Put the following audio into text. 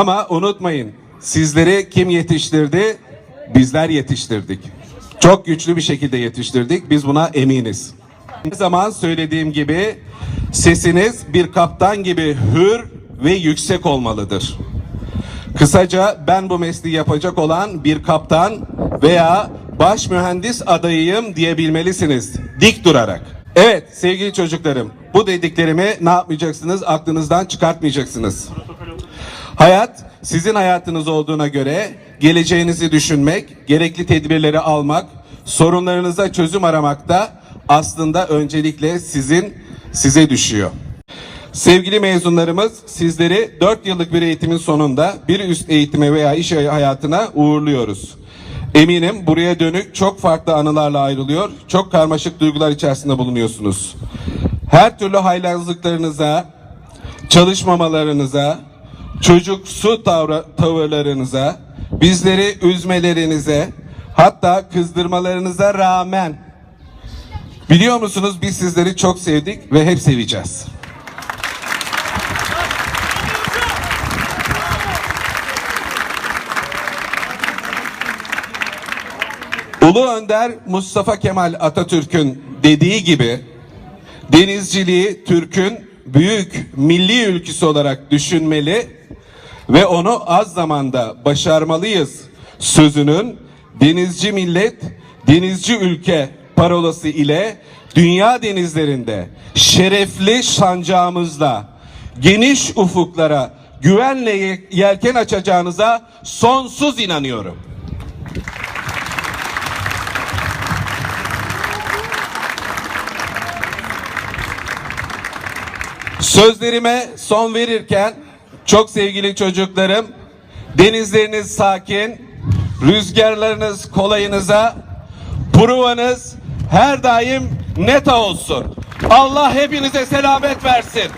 Ama unutmayın sizleri kim yetiştirdi? Bizler yetiştirdik. Çok güçlü bir şekilde yetiştirdik. Biz buna eminiz. Ne zaman söylediğim gibi sesiniz bir kaptan gibi hür ve yüksek olmalıdır. Kısaca ben bu mesleği yapacak olan bir kaptan veya baş mühendis adayıyım diyebilmelisiniz. Dik durarak. Evet sevgili çocuklarım bu dediklerimi ne yapmayacaksınız aklınızdan çıkartmayacaksınız. Hayat sizin hayatınız olduğuna göre geleceğinizi düşünmek, gerekli tedbirleri almak, sorunlarınıza çözüm aramak da aslında öncelikle sizin size düşüyor. Sevgili mezunlarımız sizleri 4 yıllık bir eğitimin sonunda bir üst eğitime veya iş hayatına uğurluyoruz. Eminim buraya dönük çok farklı anılarla ayrılıyor, çok karmaşık duygular içerisinde bulunuyorsunuz. Her türlü haylazlıklarınıza, çalışmamalarınıza, çocuksu tavra, tavırlarınıza, bizleri üzmelerinize, hatta kızdırmalarınıza rağmen biliyor musunuz biz sizleri çok sevdik ve hep seveceğiz. Ulu Önder Mustafa Kemal Atatürk'ün dediği gibi denizciliği Türk'ün büyük milli ülküsü olarak düşünmeli ve onu az zamanda başarmalıyız sözünün denizci millet, denizci ülke parolası ile dünya denizlerinde şerefli sancağımızla geniş ufuklara güvenle yelken açacağınıza sonsuz inanıyorum. Sözlerime son verirken çok sevgili çocuklarım denizleriniz sakin, rüzgarlarınız kolayınıza, provanız her daim neta olsun. Allah hepinize selamet versin.